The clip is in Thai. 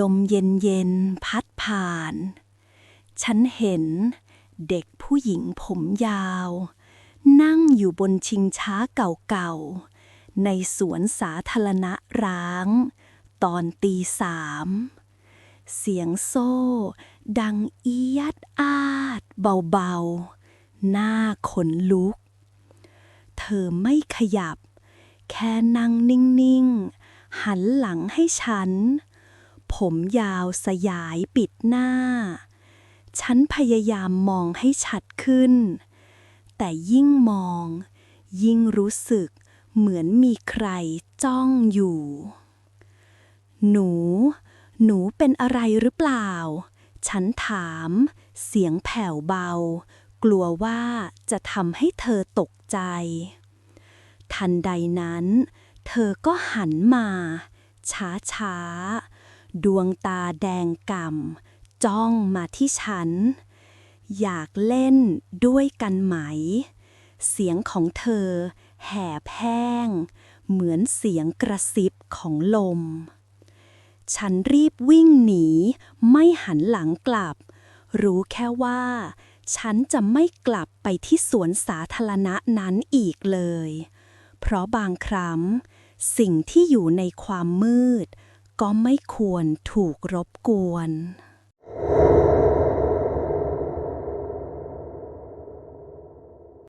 ลมเย็นๆพัดผ่าน ฉันเห็นเด็กผู้หญิงผมยาว นั่งอยู่บนชิงช้าเก่าๆ ในสวนสาธารณะร้าง ตอนตีสาม เสียงโซ่ ดังเอียดอาดเบาๆ หน้าขนลุก เธอไม่ขยับ แค่นั่งนิ่ง ๆ หันหลังให้ฉัน ผมยาวสยายปิดหน้า ฉันพยายามมองให้ชัดขึ้น แต่ยิ่งมอง ยิ่งรู้สึกเหมือนมีใครจ้องอยู่ หนู หนูเป็นอะไรหรือเปล่า ฉันถาม เสียงแผ่วเบา กลัวว่าจะทำให้เธอตกใจ ทันใดนั้น เธอก็หันมา ช้าช้า ดวงตาแดงก่ำจ้องมาที่ฉัน อยากเล่นด้วยกันไหม เสียงของเธอแหบแห้ง เหมือนเสียงกระซิบของลม ฉันรีบวิ่งหนี ไม่หันหลังกลับ รู้แค่ว่า ฉันจะไม่กลับไปที่สวนสาธารณะนั้นอีกเลย เพราะบางครั้งสิ่งที่อยู่ในความมืด ก็ไม่ควรถูกรบกวน